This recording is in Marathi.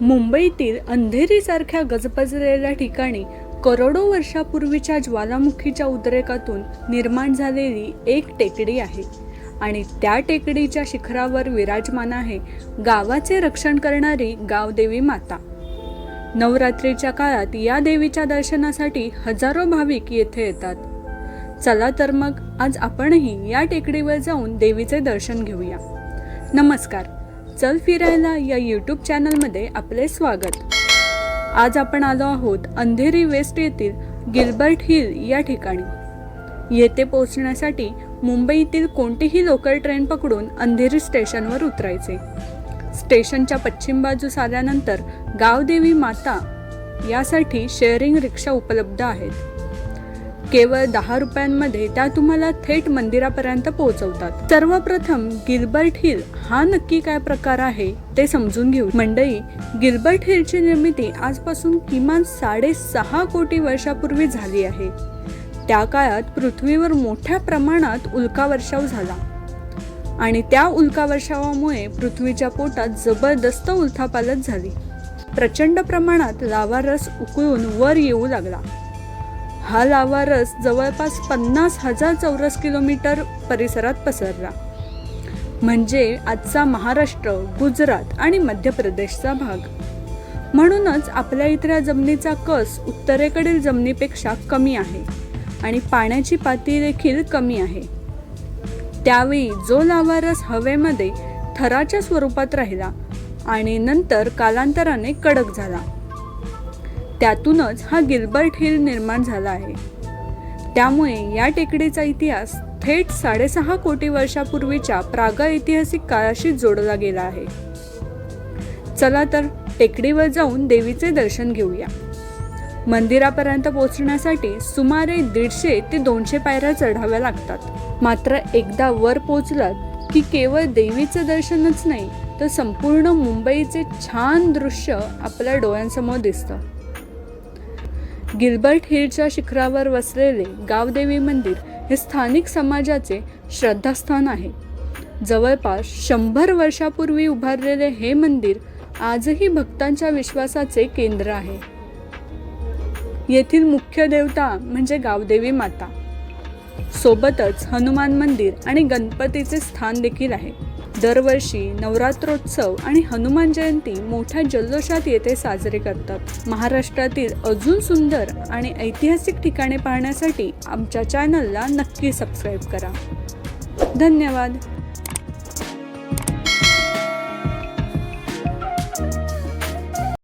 मुंबईतील अंधेरीसारख्या गजबजलेल्या ठिकाणी करोडो वर्षापूर्वीच्या ज्वालामुखीच्या उद्रेकातून निर्माण झालेली एक टेकडी आहे. आणि त्या टेकडीच्या शिखरावर विराजमान आहे गावाचे रक्षण करणारी गावदेवी माता. नवरात्रीच्या काळात या देवीच्या दर्शनासाठी हजारो भाविक येथे येतात. चला तर मग आज आपणही या टेकडीवर जाऊन देवीचे दर्शन घेऊया. नमस्कार. चल फिरायला या यूट्यूब चॅनलमध्ये आपले स्वागत. आज आपण आलो आहोत अंधेरी वेस्ट येथील गिल्बर्ट हिल या ठिकाणी. येथे पोहोचण्यासाठी मुंबईतील कोणतीही लोकल ट्रेन पकडून अंधेरी स्टेशनवर उतरायचे. स्टेशनच्या पश्चिम बाजूस आल्यानंतर गावदेवी माता यासाठी शेअरिंग रिक्षा उपलब्ध आहेत. केवळ दहा रुपयांमध्ये त्या तुम्हाला थेट मंदिरापर्यंत पोहोचवतात. सर्वप्रथम गिलबर्ट हिल हा नक्की काय प्रकार आहे ते समजून घेऊ. मंडळी गिलबर्ट हिलची निर्मिती आजपासून किमान साडेसहा कोटी वर्षापूर्वी झाली आहे. त्या काळात पृथ्वीवर मोठ्या प्रमाणात उल्कावर्षाव झाला. आणि त्या उल्कावर्षावामुळे पृथ्वीच्या पोटात जबरदस्त उल्थापालत झाली. प्रचंड प्रमाणात लावा रस उकळून वर येऊ लागला. हा लावारस जवळपास पन्नास हजार चौरस किलोमीटर परिसरात पसरला. म्हणजे आजचा महाराष्ट्र गुजरात आणि मध्य प्रदेशचा भाग. म्हणूनच आपल्या इथल्या जमिनीचा कस उत्तरेकडील जमिनीपेक्षा कमी आहे आणि पाण्याची पातळी देखील कमी आहे. त्यावेळी जो लावारस हवेमध्ये थराच्या स्वरूपात राहिला आणि नंतर कालांतराने कडक झाला. त्यातूनच हा गिल्बर्ट हिल निर्माण झाला आहे. त्यामुळे या टेकडीचा इतिहास थेट साडेसहा कोटी वर्षापूर्वीच्या प्रागैतिहासिक काळाशी जोडला गेला आहे. चला तर टेकडीवर जाऊन देवीचे दर्शन घेऊया. मंदिरापर्यंत पोहोचण्यासाठी सुमारे दीडशे ते दोनशे पायऱ्या चढाव्या लागतात. मात्र एकदा वर पोचलात की केवळ देवीचं दर्शनच नाही तर संपूर्ण मुंबईचे छान दृश्य आपल्या डोळ्यांसमोर दिसतं. गिल्बर्ट हिलच्या शिखरावर वसलेले गावदेवी मंदिर हे स्थानिक समाजाचे श्रद्धास्थान आहे. जवळपास शंभर वर्षापूर्वी उभारलेले हे मंदिर आजही भक्तांच्या विश्वासाचे केंद्र आहे. येथील मुख्य देवता म्हणजे गावदेवी माता. सोबतच हनुमान मंदिर आणि गणपतीचे स्थान देखील आहे. दरवर्षी नवरात्रोत्सव आणि हनुमान जयंती मोठ्या जल्लोषात येथे साजरे करतात. महाराष्ट्रातील अजून सुंदर आणि ऐतिहासिक ठिकाणे पाहण्यासाठी आमच्या चॅनलला नक्की सबस्क्राईब करा. धन्यवाद.